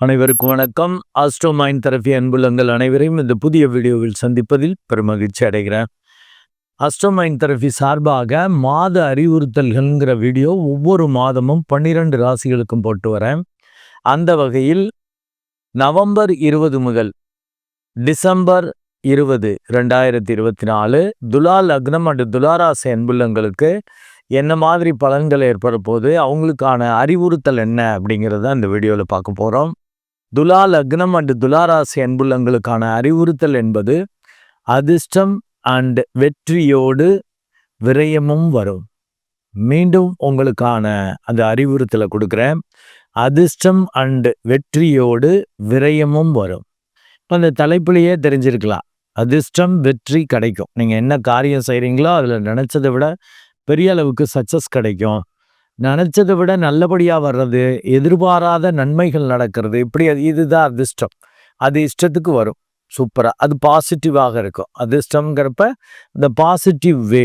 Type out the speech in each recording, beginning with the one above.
அனைவருக்கும் வணக்கம். Astro mind therapy அன்புலங்கள் அனைவரையும் இந்த புதிய வீடியோவில் சந்திப்பதில் பெருமகிழ்ச்சி அடைகிறேன். ஆஸ்ட்ரோ மைண்ட் தெரபி சார்பாக மாத அறிவுறுத்தல்கள்ங்கிற வீடியோ ஒவ்வொரு மாதமும் பன்னிரண்டு ராசிகளுக்கும் போட்டு வரேன். அந்த வகையில் நவம்பர் இருபது முதல் டிசம்பர் இருபது ரெண்டாயிரத்தி இருபத்தி நாலு துலா லக்னம் அண்டு துலாராசி அன்புள்ளங்களுக்கு என்ன மாதிரி பலன்கள் ஏற்பட போது அவங்களுக்கான அறிவுறுத்தல் என்ன அப்படிங்கிறத இந்த வீடியோவில் பார்க்க போகிறோம் துலா லக்னம் அண்டு துலாராசி அன்புள்ளங்களுக்கான அறிவுறுத்தல் என்பது அதிர்ஷ்டம் அண்ட் வெற்றியோடு விரயமும் வரும். மீண்டும் உங்களுக்கான அந்த அறிவுறுத்தலை கொடுக்குறேன். அதிர்ஷ்டம் அண்டு வெற்றியோடு விரயமும் வரும். இப்போ அந்த தலைப்புலேயே தெரிஞ்சிருக்கலாம். அதிர்ஷ்டம் வெற்றி கிடைக்கும். நீங்கள் என்ன காரியம் செய்கிறீங்களோ அதில் நினச்சதை விட பெரிய அளவுக்கு சக்ஸஸ் கிடைக்கும். நினச்சதை விட நல்லபடியாக வர்றது எதிர்பாராத நன்மைகள் நடக்கிறது இப்படி அது இதுதான் அதிர்ஷ்டம். அது இஷ்டத்துக்கு வரும். சூப்பராக அது பாசிட்டிவாக இருக்கும். அதிர்ஷ்டங்கிறப்ப இந்த பாசிட்டிவ் வே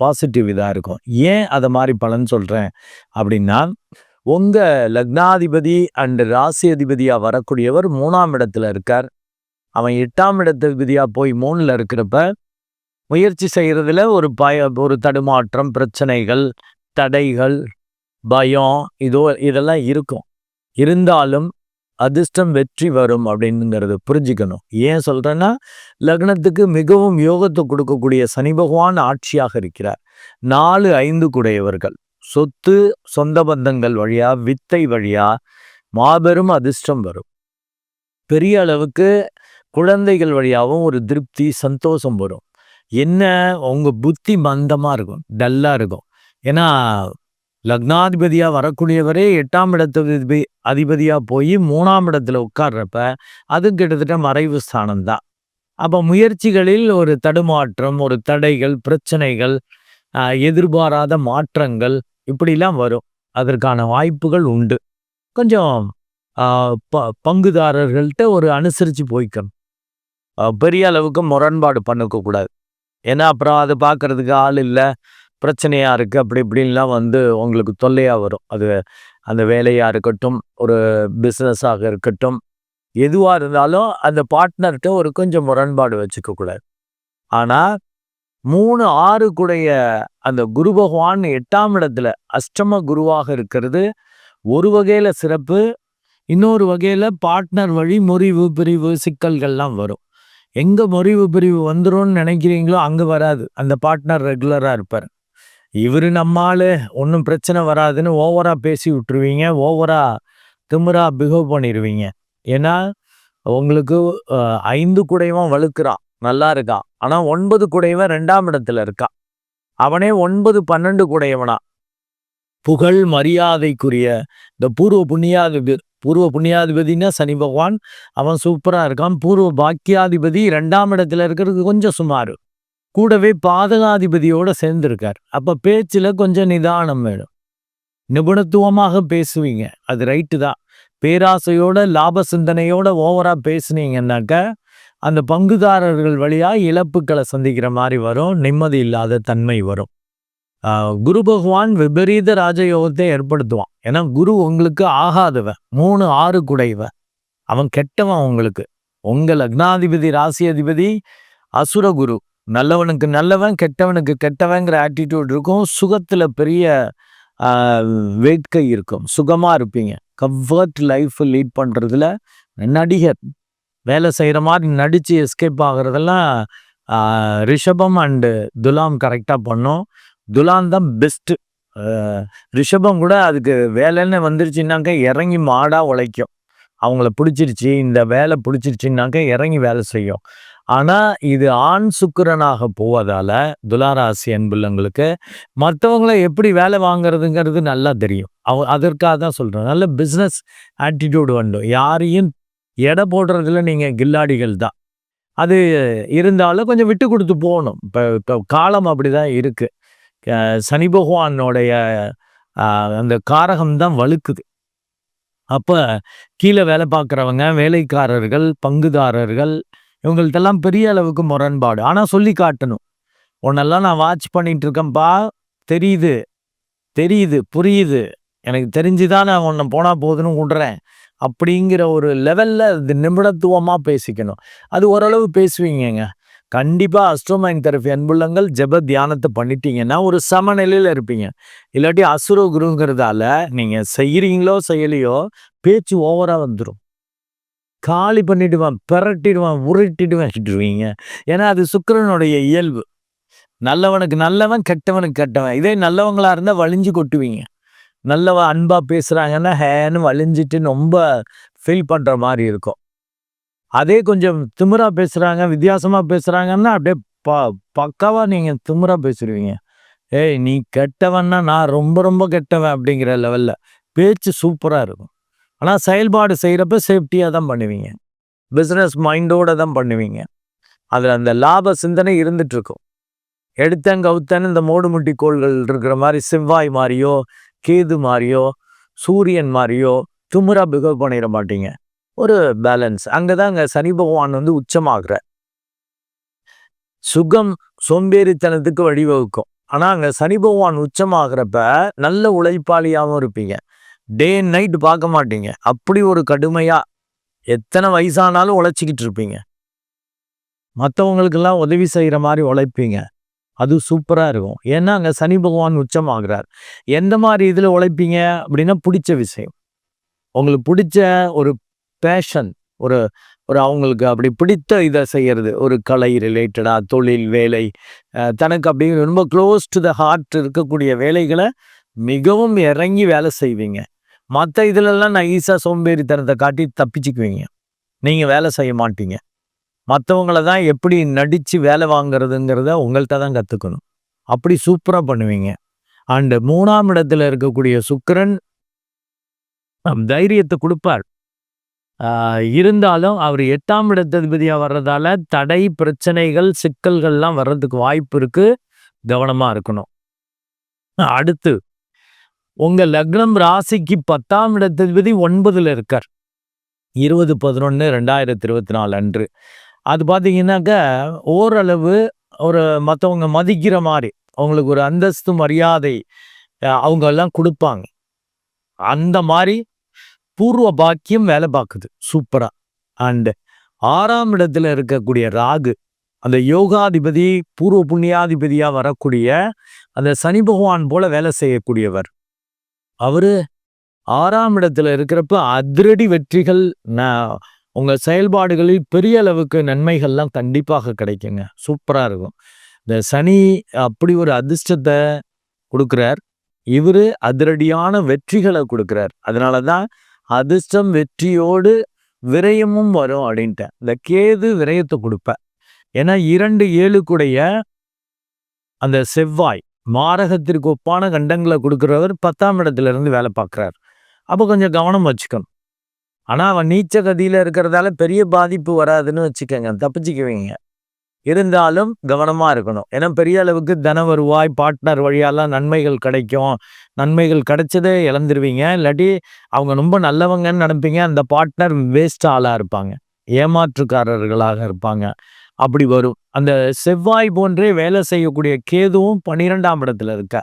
பாசிட்டிவ் இதாக இருக்கும். ஏன் அதை மாதிரி பலன் சொல்கிறேன் அப்படின்னா உங்கள் லக்னாதிபதி அண்டு ராசி அதிபதியாக வரக்கூடியவர் மூணாம் இடத்துல இருக்கார். அவன் எட்டாம் இடத்ததிபதியாக போய் மூணில் இருக்கிறப்ப முயற்சி செய்கிறதுல ஒரு பய ஒரு தடுமாற்றம் பிரச்சனைகள் தடைகள் பயம் இதோ இதெல்லாம் இருக்கும். இருந்தாலும் அதிர்ஷ்டம் வெற்றி வரும் அப்படின்னுங்கிறத புரிஞ்சுக்கணும். ஏன் சொல்கிறேன்னா லக்னத்துக்கு மிகவும் யோகத்தை கொடுக்கக்கூடிய சனி பகவான் ஆட்சியாக இருக்கிறார். நாலு ஐந்து குடையவர்கள். சொத்து சொந்த பந்தங்கள் வழியா வித்தை வழியா மாபெரும் அதிர்ஷ்டம் வரும். பெரிய அளவுக்கு குழந்தைகள் வழியாகவும் ஒரு திருப்தி சந்தோஷம் வரும். என்ன? உங்கள் புத்தி மந்தமாக இருக்கும் டல்லாக இருக்கும். ஏன்னா லக்னாதிபதியாக வரக்கூடியவரே எட்டாம் இடத்து அதிபதியாக போய் மூணாம் இடத்துல உட்கார்றப்ப அது கிட்டத்தட்ட மறைவு ஸ்தானம் தான் அப்போ முயற்சிகளில் ஒரு தடுமாற்றம் ஒரு தடைகள் பிரச்சனைகள் எதிர்பாராத மாற்றங்கள் இப்படிலாம் வரும். அதற்கான வாய்ப்புகள் உண்டு. கொஞ்சம் ப பங்குதாரர்கள்ட்ட ஒரு அனுசரித்து போய்க்கணும். பெரிய அளவுக்கு முரண்பாடு பண்ணிக்கக்கூடாது ஏன்னா அப்புறம் அதை பார்க்குறதுக்கு ஆள் இல்லை. பிரச்சனையாக இருக்குது அப்படி இப்படின்லாம் வந்து உங்களுக்கு தொல்லையாக வரும். அது அந்த வேலையாக இருக்கட்டும் ஒரு பிஸ்னஸாக இருக்கட்டும் எதுவாக இருந்தாலும் அந்த பார்ட்னர்கிட்ட ஒரு கொஞ்சம் முரண்பாடு வச்சுக்கக்கூடாது ஆனால் மூணு ஆறு கூடைய அந்த குரு பகவான் எட்டாம் இடத்துல அஷ்டம குருவாக இருக்கிறது. ஒரு வகையில் சிறப்பு இன்னொரு வகையில் பார்ட்னர் வழி முறிவு பிரிவு சிக்கல்கள்லாம் வரும். எங்கே முறிவு பிரிவு வந்துடும் நினைக்கிறீங்களோ அங்கே வராது. அந்த பார்ட்னர் ரெகுலராக இருப்பார். இவர் நம்மால் ஒன்றும் பிரச்சனை வராதுன்னு ஓவராக பேசி விட்டுருவீங்க ஓவராக திமுறா பிஹேவ் பண்ணிடுவீங்க ஏன்னா உங்களுக்கு ஐந்து குடைவன் வலுக்கிறான் நல்லா இருக்கான். ஆனால் ஒன்பது குடைவன் ரெண்டாம் இடத்துல இருக்கான். அவனே ஒன்பது பன்னெண்டு குடையவனா? புகழ் மரியாதைக்குரிய இந்த பூர்வ புண்ணியாதிபதி பூர்வ புண்ணியாதிபதினா சனி பகவான் அவன் சூப்பராக இருக்கான். பூர்வ பாக்கியாதிபதி ரெண்டாம் இடத்துல இருக்கிறதுக்கு கொஞ்சம் சுமார். கூடவே பாதகாதிபதியோட சேர்ந்திருக்கார். அப்ப பேச்சுல கொஞ்சம் நிதானம் வேணும். நிபுணத்துவமாக பேசுவீங்க. அது ரைட்டு தான். பேராசையோட லாப சிந்தனையோட ஓவரா பேசுனீங்கன்னாக்க அந்த பங்குதாரர்கள் வழியா இழப்புகளை சந்திக்கிற மாதிரி வரும். நிம்மதி இல்லாத தன்மை வரும். குரு பகவான் விபரீத ராஜயோகத்தை ஏற்படுத்துவான். ஏன்னா குரு உங்களுக்கு ஆகாதவன். மூணு ஆறு குடைவன். அவன் கெட்டவன் உங்களுக்கு. உங்கள் லக்னாதிபதி ராசி அதிபதி அசுர குரு. நல்லவனுக்கு நல்லவன் கெட்டவனுக்கு கெட்டவங்கிற ஆட்டிடியூட் இருக்கும். சுகத்தில் பெரிய வேட்கை இருக்கும். சுகமாக இருப்பீங்க. கம்ஃபர்ட் லைஃப் லீட் பண்ணுறதுல நடிகர் வேலை செய்கிற மாதிரி நடித்து எஸ்கேப் ஆகிறதெல்லாம் ரிஷபம் அண்டு துலாம் கரெக்டாக பண்ணோம். துலாம் தான் பெஸ்ட்டு ரிஷபம் கூட அதுக்கு வேலைன்னு வந்துருச்சுன்னாக்க இறங்கி மாடாக உழைக்கும். அவங்கள பிடிச்சிருச்சு இந்த வேலை பிடிச்சிருச்சுன்னாக்க இறங்கி வேலை செய்யும். ஆனால் இது ஆண் சுக்கரனாக போவதால் துலாராசி அன்புள்ளங்களுக்கு மற்றவங்கள எப்படி வேலை வாங்குறதுங்கிறது நல்லா தெரியும். அவ அதற்காக தான் சொல்கிறேன் நல்ல பிஸ்னஸ் ஆட்டிடியூடு வேண்டும் யாரையும் எடை போடுறதுல நீங்கள் கில்லாடிகள் தான். அது இருந்தாலும் கொஞ்சம் விட்டு கொடுத்து போகணும். இப்போ இப்போ காலம் அப்படி தான் இருக்குது சனி பகவானோடைய அந்த காரகம் தான் வலுக்குது அப்போ கீழே வேலை பார்க்குறவங்க வேலைக்காரர்கள் பங்குதாரர்கள் இவங்கள்ட்டெல்லாம் பெரிய அளவுக்கு முரண்பாடு. ஆனால் சொல்லி காட்டணும். உன்னெல்லாம் நான் வாட்ச் பண்ணிகிட்டு இருக்கேன்ப்பா தெரியுது. தெரியுது. புரியுது. எனக்கு தெரிஞ்சுதான் நான் உன்னை போனால் போதுன்னு விடுறேன் அப்படிங்கிற ஒரு லெவலில் அது நிமிடத்துவமாக பேசிக்கணும். அது ஓரளவு பேசுவீங்கங்க. கண்டிப்பாக அஸ்ட்ரோமைன் தெரப்பி அன்புள்ளங்கள் ஜப தியானத்தை பண்ணிட்டீங்கன்னா, ஒரு சமநிலையில் இருப்பீங்க. இல்லாட்டி அசுர குருங்கிறதால நீங்கள் செய்கிறீங்களோ செய்யலையோ பேச்சு ஓவராக வந்துடும் காலி பண்ணிடுவான், பெரட்டிடுவான், உருட்டிடுவான்ருவீங்க. ஏன்னா அது சுக்கரனுடைய இயல்பு. நல்லவனுக்கு நல்லவன், கெட்டவனுக்கு கெட்டவன். இதே நல்லவங்களாக இருந்தால் வழிஞ்சு கொட்டுவீங்க. நல்லவன் அன்பாக பேசுகிறாங்கன்னா ஹேன்னு வழிஞ்சிட்டு ரொம்ப ஃபீல் பண்ணுற மாதிரி இருக்கும். அதே கொஞ்சம் திமிரா பேசுகிறாங்க வித்தியாசமாக பேசுகிறாங்கன்னா அப்படியே ப பக்காவாக நீங்கள் திமிரா பேசிருவீங்க. "ஏய் நீ கெட்டவன்னா, நான் ரொம்ப ரொம்ப கெட்டவன்" அப்படிங்கிற லெவலில் பேச்சு சூப்பராக இருக்கும். ஆனால் செயல்பாடு செய்கிறப்ப சேஃப்டியாக தான் பண்ணுவீங்க. பிஸ்னஸ் மைண்டோட தான் பண்ணுவீங்க. அதில் அந்த லாப சிந்தனை இருந்துகிட்ருக்கும் எடுத்தேன் கவுத்தேன்னு இந்த மோடுமுட்டி கோள்கள் இருக்கிற மாதிரி செவ்வாய் மாதிரியோ கேது மாதிரியோ சூரியன் மாதிரியோ துமுறா பிகவ் பண்ணிட மாட்டீங்க. ஒரு பேலன்ஸ். அங்கே தான் அங்கே சனி பகவான் வந்து உச்சமாகிற சுகம் சோம்பேறித்தனத்துக்கு வழிவகுக்கும். ஆனால் அங்கே சனி பகவான் உச்சமாகிறப்ப நல்ல உழைப்பாளியாகவும் இருப்பீங்க. டே அண்ட் நைட் பார்க்க மாட்டீங்க. அப்படி ஒரு கடுமையாக எத்தனை வயசானாலும் உழைச்சிக்கிட்டு இருப்பீங்க. மற்றவங்களுக்கெல்லாம் உதவி செய்கிற மாதிரி உழைப்பீங்க. அது சூப்பராக இருக்கும். ஏன்னா அங்கே சனி பகவான் உச்சமாகிறார் எந்த மாதிரி இதில் உழைப்பீங்க அப்படின்னா, பிடிச்ச விஷயம். உங்களுக்கு பிடிச்ச ஒரு பேஷன் ஒரு ஒரு அவங்களுக்கு அப்படி பிடித்த இதை செய்கிறது ஒரு கலை ரிலேட்டடாக தொழில், வேலை தனக்கு அப்படி ரொம்ப க்ளோஸ் டூ த ஹார்ட் இருக்கக்கூடிய வேலைகளை மிகவும் இறங்கி வேலை செய்வீங்க. மத்த இதுலலாம் ஈஸாக சோம்பேறித்தனத்தை காட்டி தப்பிச்சுக்குவீங்க. நீங்கள் வேலை செய்ய மாட்டீங்க. மற்றவங்கள தான் எப்படி நடித்து வேலை வாங்குறதுங்கிறத உங்கள்கிட்ட தான் கற்றுக்கணும் அப்படி சூப்பராக பண்ணுவீங்க. அண்டு மூணாம் இடத்துல இருக்கக்கூடிய சுக்கரன் தைரியத்தை கொடுப்பார் இருந்தாலும் அவர் எட்டாம் இடத்ததிபதியாக வர்றதால தடை, பிரச்சனைகள், சிக்கல்கள்லாம் வர்றதுக்கு வாய்ப்பு இருக்குது கவனமாக இருக்கணும். அடுத்து உங்க லக்னம் ராசிக்கு 10ஆம் இடத்ததிபதி ஒன்பதுல இருக்கார். 20/11/2024 அன்று. அது பார்த்தீங்கன்னாக்க, ஓரளவு ஒரு மற்றவங்க மதிக்கிற மாதிரி அவங்களுக்கு ஒரு அந்தஸ்து, மரியாதை அவங்க எல்லாம் கொடுப்பாங்க அந்த மாதிரி பூர்வ பாக்கியம் வேலை பார்க்குது. சூப்பராக அண்டு ஆறாம் இடத்துல இருக்கக்கூடிய ராகு, அந்த யோகாதிபதி, பூர்வ புண்ணியாதிபதியாக வரக்கூடிய அந்த சனி பகவான் போல வேலை செய்யக்கூடியவர். அவரு ஆறாம் இடத்துல இருக்கிறப்ப அதிரடி வெற்றிகள் நான் உங்கள் செயல்பாடுகளில் பெரிய அளவுக்கு நன்மைகள்லாம் கண்டிப்பாக கிடைக்குங்க. சூப்பராக இருக்கும். இந்த சனி அப்படி ஒரு அதிர்ஷ்டத்தை கொடுக்குறார் இவர் அதிரடியான வெற்றிகளை கொடுக்குறார் அதனால தான் அதிர்ஷ்டம் வெற்றியோடு விரயமும் வரும் அப்படின்ட்டேன். இந்த கேது விரயத்தை கொடுப்பேன் ஏன்னா 2, 7 கூடைய அந்த செவ்வாய் மாரகத்திற்கு ஒப்பான கண்டங்களை கொடுக்குறவர் பத்தாம் இடத்துல இருந்து வேலை பார்க்குறார். அப்போ கொஞ்சம் கவனம் வச்சுக்கணும். ஆனால் அவன் நீச்ச கதியில் இருக்கிறதால பெரிய பாதிப்பு வராதுன்னு வச்சுக்கோங்க தப்பிச்சுக்குவீங்க. இருந்தாலும் கவனமாக இருக்கணும். ஏன்னா பெரிய அளவுக்கு தன வருவாய், பார்ட்னர் வழியாலாம் நன்மைகள் கிடைக்கும். நன்மைகள் கிடைச்சதே இழந்துருவீங்க. இல்லாட்டி அவங்க ரொம்ப நல்லவங்கன்னு நினைப்பீங்க அந்த பார்ட்னர் வேஸ்ட் ஆளாக இருப்பாங்க. ஏமாற்றுக்காரர்களாக இருப்பாங்க. அப்படி வரும். அந்த செவ்வாய் போன்றே வேலை செய்யக்கூடிய கேதுவும் 12ஆம் இடத்துல இருக்க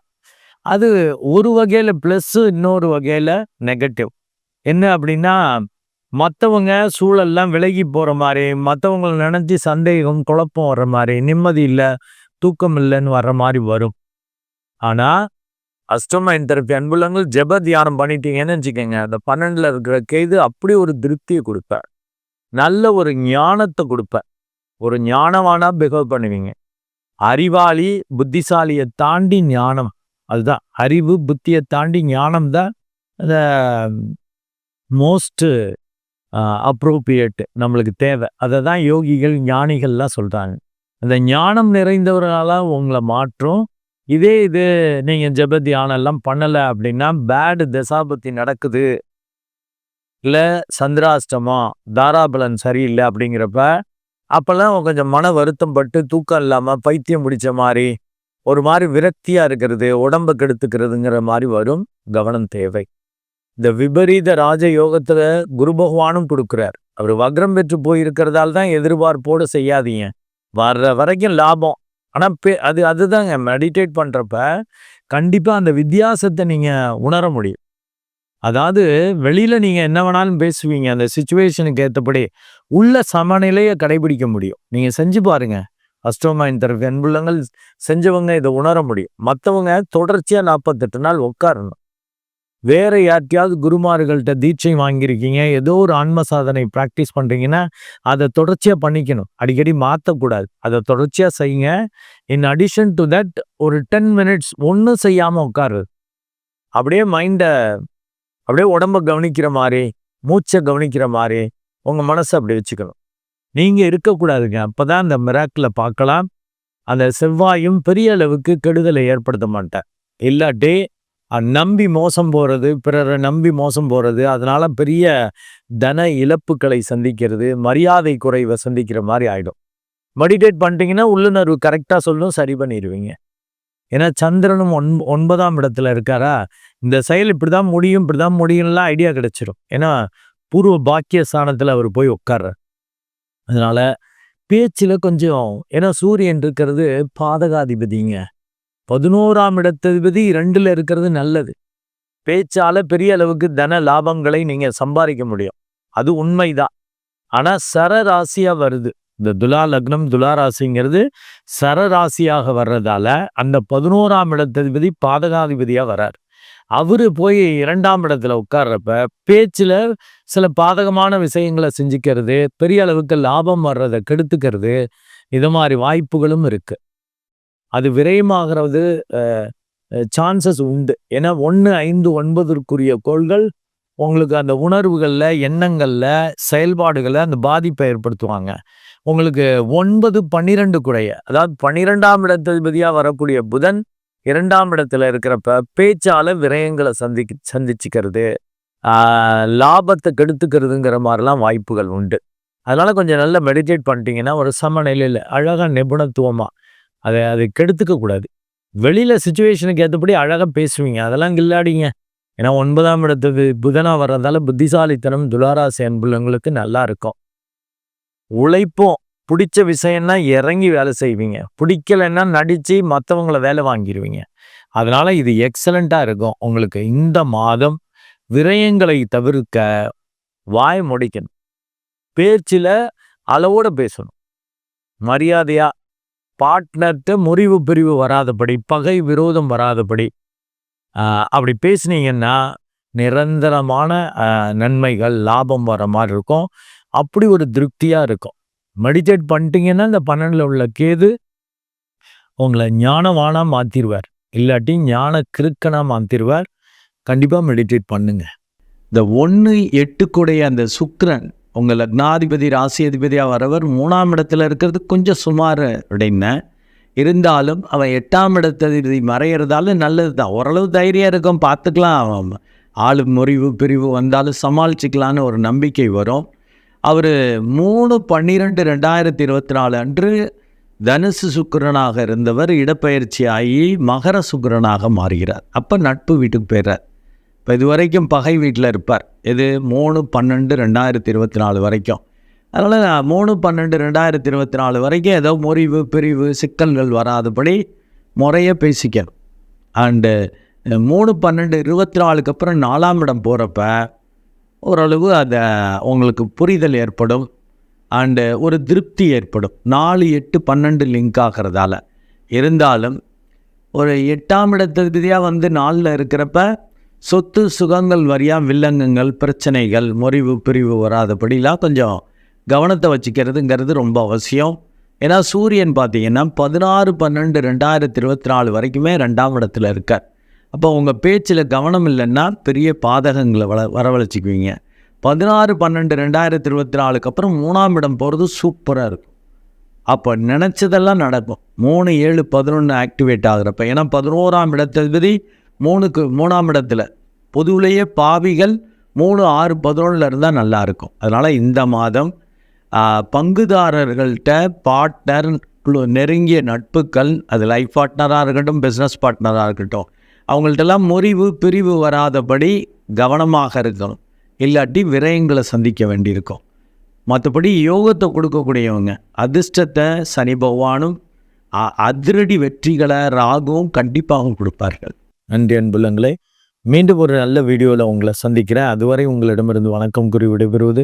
அது ஒரு வகையில் ப்ளஸ்ஸு இன்னொரு வகையில் நெகட்டிவ். என்ன அப்படின்னா, மற்றவங்க சூழல்லாம் விலகி போகிற மாதிரி மற்றவங்கள நினச்சி சந்தேகம், குழப்பம் வர்ற மாதிரி நிம்மதி இல்லை தூக்கம் இல்லைன்னு வர்ற மாதிரி வரும். ஆனால் அஷ்டமைன் தெரபி அன்புள்ளங்கள் ஜெப தியானம் பண்ணிட்டீங்கன்னு வச்சுக்கோங்க அந்த 12ல இருக்கிற கேது அப்படி ஒரு திருப்தியை கொடுப்பேன் நல்ல ஒரு ஞானத்தை கொடுப்பேன் ஒரு ஞானவானா பிஹேவ் பண்ணுவீங்க. அறிவாளி, புத்திசாலியை தாண்டி ஞானம். அதுதான். அறிவு, புத்தியை தாண்டி ஞானம் தான் அந்த மோஸ்ட் அப்ரோப்ரியேட்டு நம்மளுக்கு தேவை. அதை தான் யோகிகள், ஞானிகள்லாம் சொல்கிறாங்க அந்த ஞானம் நிறைந்தவர்களால் உங்களை மாற்றும். இதே இது நீங்கள் ஜப தியானம்லாம் எல்லாம் அப்படின்னா, பேடு தசாபத்தி நடக்குது. இல்லை சந்திராஷ்டமம், தாராபலன் சரியில்லை அப்படிங்கிறப்ப, அப்பல்லாம் கொஞ்சம் மன வருத்தம் பட்டு, தூக்கம் இல்லாம, பைத்தியம் பிடிச்ச மாதிரி ஒரு மாதிரி விரக்தியா இருக்கிறது, உடம்ப கெடுத்துக்கிறதுங்கிற மாதிரி வரும். கவனம் தேவை. இந்த விபரீத ராஜ யோகத்துல குரு பகவானும் கொடுக்குறார் அவர் வக்ரம் பெற்று போயிருக்கிறதால தான் எதிர்பார்ப்போட செய்யாதீங்க. வர்ற வரைக்கும் லாபம். ஆனா பே அது அதுதாங்க மெடிடேட் பண்றப்ப, கண்டிப்பா அந்த வித்தியாசத்தை நீங்க உணர முடியும். அதாவது வெளியில் நீங்கள் என்ன வேணாலும் பேசுவீங்க. அந்த சுச்சுவேஷனுக்கு ஏற்றபடி உள்ள சமநிலையை கடைபிடிக்க முடியும். நீங்கள் செஞ்சு பாருங்கள் அஸ்ட்ரோமாயின் தரப்பு அன்புள்ளங்கள் செஞ்சவங்க இதை உணர முடியும். மற்றவங்க தொடர்ச்சியாக நாற்பத்தெட்டு நாள் உட்காரணும். வேற யார்கிட்டயாவது குருமார்கள்ட்ட தீட்சை வாங்கியிருக்கீங்க. ஏதோ ஒரு ஆன்ம சாதனை ப்ராக்டிஸ் பண்ணுறீங்கன்னா அதை தொடர்ச்சியாக பண்ணிக்கணும். அடிக்கடி மாற்றக்கூடாது அதை தொடர்ச்சியாக செய்யுங்க. இன் அடிஷன் டு தட் ஒரு டென் மினிட்ஸ் ஒன்றும் செய்யாமல் உட்காரு அப்படியே மைண்டை அப்படியே உடம்ப கவனிக்கிற மாதிரி மூச்சை கவனிக்கிற மாதிரி உங்க மனசை அப்படி வச்சுக்கணும். நீங்க இருக்கக்கூடாதுங்க. அப்பதான் அந்த மிராக்கில் பார்க்கலாம். அந்த செவ்வாயும் பெரிய அளவுக்கு கெடுதலை ஏற்படுத்த மாட்டேன் இல்லாட்டி நம்பி மோசம் போறது பிறரை நம்பி மோசம் போறது அதனால பெரிய தன இழப்புகளை சந்திக்கிறது மரியாதை குறைவை சந்திக்கிற மாதிரி ஆயிடும். மெடிடேட் பண்ணிட்டீங்கன்னா உள்ளுணர்வு கரெக்டாக சொல்லும் சரி பண்ணிடுவீங்க. ஏன்னா சந்திரனும் ஒன் ஒன்பதாம் இடத்துல இருக்காரா? இந்த செயல் இப்படி தான் முடியும் இப்படி தான் முடியும்லாம் ஐடியா கிடைச்சிடும் ஏன்னா பூர்வ பாக்கிய ஸ்தானத்தில் அவர் போய் உட்கார்றார். அதனால் பேச்சில் கொஞ்சம் ஏன்னா சூரியன் இருக்கிறது பாதகாதிபதிங்க. பதினோராம் இடத்ததிபதி ரெண்டில் இருக்கிறது நல்லது. பேச்சால் பெரிய அளவுக்கு தன லாபங்களை நீங்கள் சம்பாதிக்க முடியும். அது உண்மைதான். ஆனால் சரராசியாக வருது. இந்த துலா லக்னம் துலா ராசிங்கிறது சரராசியாக வர்றதால அந்த பதினோராம் இடத்ததிபதி பாதகாதிபதியாக வரார். அவரு போய் இரண்டாம் இடத்துல உட்கார்றப்ப பேச்சில் சில பாதகமான விஷயங்களை செஞ்சுக்கிறது பெரிய அளவுக்கு லாபம் வர்றதை கெடுத்துக்கிறது இது மாதிரி வாய்ப்புகளும் இருக்கு. அது விரயமாகிறது சான்சஸ் உண்டு. ஏன்னா ஒன்று ஐந்து ஒன்பதற்குரிய கோள்கள் உங்களுக்கு அந்த உணர்வுகளில் எண்ணங்களில் செயல்பாடுகளில் அந்த பாதிப்பை ஏற்படுத்துவாங்க. உங்களுக்கு ஒன்பது பன்னிரெண்டு குடைய அதாவது பன்னிரெண்டாம் இடத்ததிபதியாக வரக்கூடிய புதன் இரண்டாம் இடத்துல இருக்கிறப்ப பேச்சால விரயங்களை சந்தி சந்திச்சுக்கிறது. லாபத்தை கெடுத்துக்கிறதுங்கிற மாதிரிலாம் வாய்ப்புகள் உண்டு. அதனால் கொஞ்சம் நல்லா மெடிடேட் பண்ணிட்டீங்கன்னா ஒரு சமநிலையில் அழகாக நிபுணத்துவமாக அதை அதை கெடுத்துக்க கூடாது. சுச்சுவேஷனுக்கு ஏற்றபடி அழகாக பேசுவீங்க. அதெல்லாம் கில்லாடிங்க. ஏன்னா ஒன்பதாம் இடத்துக்கு புதனாக வர்றதால புத்திசாலித்தனம் துளாராசி அன்புள்ளவங்களுக்கு நல்லா இருக்கும். உழைப்போம் பிடிச்ச விஷயம்னா இறங்கி வேலை செய்வீங்க. பிடிக்கலைன்னா நடித்து மற்றவங்கள வேலை வாங்கிடுவீங்க அதனால் இது எக்ஸலண்ட்டாக இருக்கும். உங்களுக்கு இந்த மாதம் விரயங்களை தவிர்க்க வாய் முடிக்கணும். பேச்சில் அளவோடு பேசணும். மரியாதையாக பார்ட்னர்கிட்ட முறிவு பிரிவு வராதபடி பகை விரோதம் வராதபடி அப்படி பேசுனீங்கன்னா நிரந்தரமான நன்மைகள் லாபம் வர மாதிரி இருக்கும். அப்படி ஒரு திருப்தியாக இருக்கும். மெடிடேட் பண்ணிட்டீங்கன்னா இந்த பன்னெண்டில் உள்ள கேது உங்களை ஞானவானாக மாற்றிடுவார் இல்லாட்டி ஞான கிருக்கனாக மாற்றிடுவார் கண்டிப்பாக மெடிடேட் பண்ணுங்க. இந்த ஒன்று எட்டுக்குடைய அந்த சுக்ரன் உங்கள் லக்னாதிபதி ராசி அதிபதியாக வரவர் மூணாம் இடத்துல இருக்கிறது கொஞ்சம் சுமார் அப்படின்ன இருந்தாலும் அவன் எட்டாம் இடத்தை மறையிறதால நல்லது தான். ஓரளவு தைரியம் இருக்கும் பார்த்துக்கலாம். அவன் ஆளு முறிவு பிரிவு வந்தாலும் சமாளிச்சுக்கலான்னு ஒரு நம்பிக்கை வரும். அவர் மூணு பன்னிரெண்டு ரெண்டாயிரத்தி இருபத்தி நாலு அன்று தனுசு சுக்கிரனாக இருந்தவர் இடப்பெயர்ச்சி ஆகி மகர சுக்கிரனாக மாறுகிறார். அப்போ நட்பு வீட்டுக்கு போயிடுறார். இப்போ இது வரைக்கும் பகை வீட்டில் இருப்பார். இது மூணு பன்னெண்டு ரெண்டாயிரத்தி இருபத்தி நாலு வரைக்கும். அதனால் மூணு பன்னெண்டு ரெண்டாயிரத்தி இருபத்தி நாலு வரைக்கும் ஏதோ முறிவு பிரிவு சிக்கல்கள் வராதபடி முறையாக பேசிக்கணும். அண்டு மூணு பன்னெண்டு இருபத்தி நாலுக்கு அப்புறம் நாலாம் இடம் போகிறப்ப ஓரளவு அதை உங்களுக்கு புரிதல் ஏற்படும். அண்டு ஒரு திருப்தி ஏற்படும். நாலு எட்டு பன்னெண்டு லிங்க் ஆகிறதால. இருந்தாலும் ஒரு எட்டாம் இடத்ததிபதியாக வந்து நாளில் இருக்கிறப்ப சொத்து சுகங்கள் வரியாக வில்லங்கங்கள் பிரச்சனைகள் முறிவு பிரிவு வராதபடிலாம் கொஞ்சம் கவனத்தை வச்சுக்கிறதுங்கிறது ரொம்ப அவசியம். ஏன்னா சூரியன் பார்த்தீங்கன்னா பதினாறு பன்னெண்டு ரெண்டாயிரத்தி இருபத்தி நாலு வரைக்குமே ரெண்டாம் இடத்துல இருக்கார். அப்போ உங்கள் பேச்சில் கவனம் இல்லைன்னா பெரிய பாதகங்களை வள வரவழைச்சிக்குவீங்க. பதினாறு பன்னெண்டு ரெண்டாயிரத்தி இருபத்தி நாலுக்கு அப்புறம் மூணாம் இடம் போகிறது சூப்பராக இருக்கும். அப்போ நினச்சதெல்லாம் நடக்கும். மூணு ஏழு பதினொன்று ஆக்டிவேட் ஆகுறப்ப ஏன்னா பதினோராம் இடத்ததிபதி மூணுக்கு மூணாம் இடத்துல. பொதுவிலேயே பாவிகள் மூணு ஆறு பதினொன்றில் இருந்தால் நல்லாயிருக்கும் அதனால் இந்த மாதம் பங்குதாரர்கள்ட்ட பார்ட்னர் நெருங்கிய நட்புகள் அது லைஃப் பார்ட்னராக இருக்கட்டும் பிஸ்னஸ் பார்ட்னராக இருக்கட்டும் அவங்கள்ட்டெல்லாம் முறிவு பிரிவு வராதபடி கவனமாக இருக்கணும். இல்லாட்டி விரயங்களை சந்திக்க வேண்டியிருக்கும். மற்றபடி யோகத்தை கொடுக்கக்கூடியவங்க அதிர்ஷ்டத்தை சனி பகவானும் அதிரடி வெற்றிகளை ராகுவும் கண்டிப்பாக கொடுப்பார்கள். நன்றி அன்புலங்களே மீண்டும் ஒரு நல்ல வீடியோவில் உங்களை சந்திக்கிறேன். அதுவரை உங்களிடமிருந்து வணக்கம் கூறி விடைபெறுவது